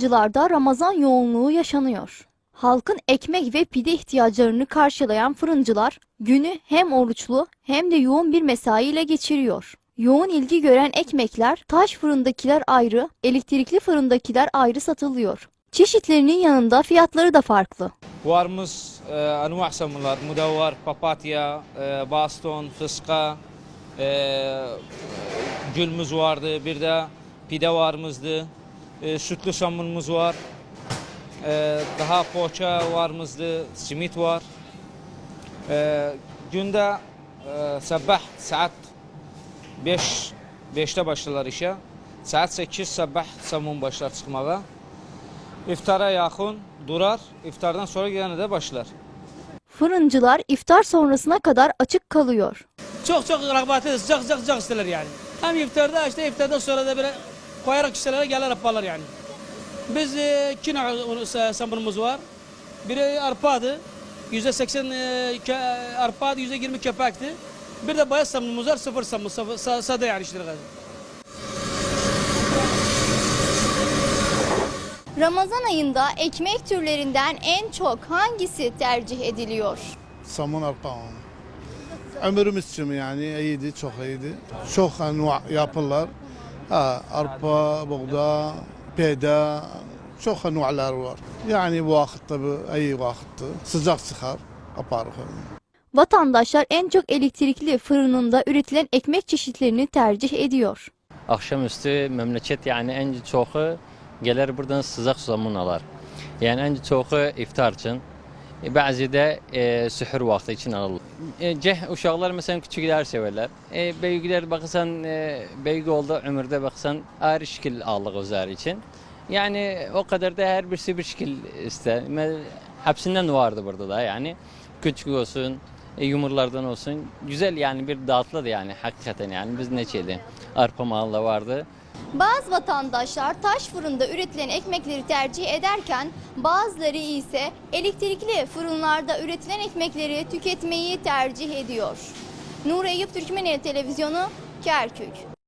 Fırıncılarda Ramazan yoğunluğu yaşanıyor. Halkın ekmek ve pide ihtiyaçlarını karşılayan fırıncılar günü hem oruçlu hem de yoğun bir mesai ile geçiriyor. Yoğun ilgi gören ekmekler taş fırındakiler ayrı, elektrikli fırındakiler ayrı satılıyor. Çeşitlerinin yanında fiyatları da farklı. Varımız e, anva samınlar, mudavvar, papatya, e, baston, fıska, e, gülümüz vardı, bir de pide varımızdı, e, sütlü samınımız var, e, daha poğaça varımızdı, simit var. E, günde e, sabah saat 5 5'te başlarlar işe. Saat 8 sabah samun başlar çıkmağa. İftara yakın durar, iftardan sonra gene de başlar. Fırıncılar iftar sonrasına kadar açık kalıyor. Çok çok rağbeti sıcak sıcak sıcak isterler yani. Hem iftarda işte iftardan sonra da böyle koyarak üstelere gelir yaparlar yani. Biz e, kina samurumuz var. Biri arpadı. Yüzde seksen e, e, arpadı, yüzde yirmi köpekti. Bir de bayat samurumuz var, sıfır samur, sade yani işte. Ramazan ayında ekmek türlerinden en çok hangisi tercih ediliyor? Saman arpa. Ömrümüz için yani iyiydi, çok iyiydi. Çok anva yaparlar. Ha, arpa, buğda, peda, çok envalar var. Yani bu vakitte bu iyi vakitte. Sıcak çıkar, yaparız. Vatandaşlar en çok elektrikli fırınında üretilen ekmek çeşitlerini tercih ediyor. Akşamüstü memleket yani en çoğu gelir buradan sıcak zaman alır. Yani en çoğu iftar için. E, Bazı da e, sühür vakti için alır. E, ceh uşaklar mesela küçükler severler. E, büyükler bakırsan e, büyük oldu ömürde bakırsan ayrı şekil aldık özler için. Yani o kadar da her birisi bir şekil ister. Me- Hepsinden vardı burada da yani. Küçük olsun, e, yumurlardan olsun. Güzel yani bir dağıtladı yani hakikaten yani biz ne şeydi. Arpa malı vardı. Bazı vatandaşlar taş fırında üretilen ekmekleri tercih ederken bazıları ise elektrikli fırınlarda üretilen ekmekleri tüketmeyi tercih ediyor. Nur Eyüp Türkmeneli Televizyonu Kerkük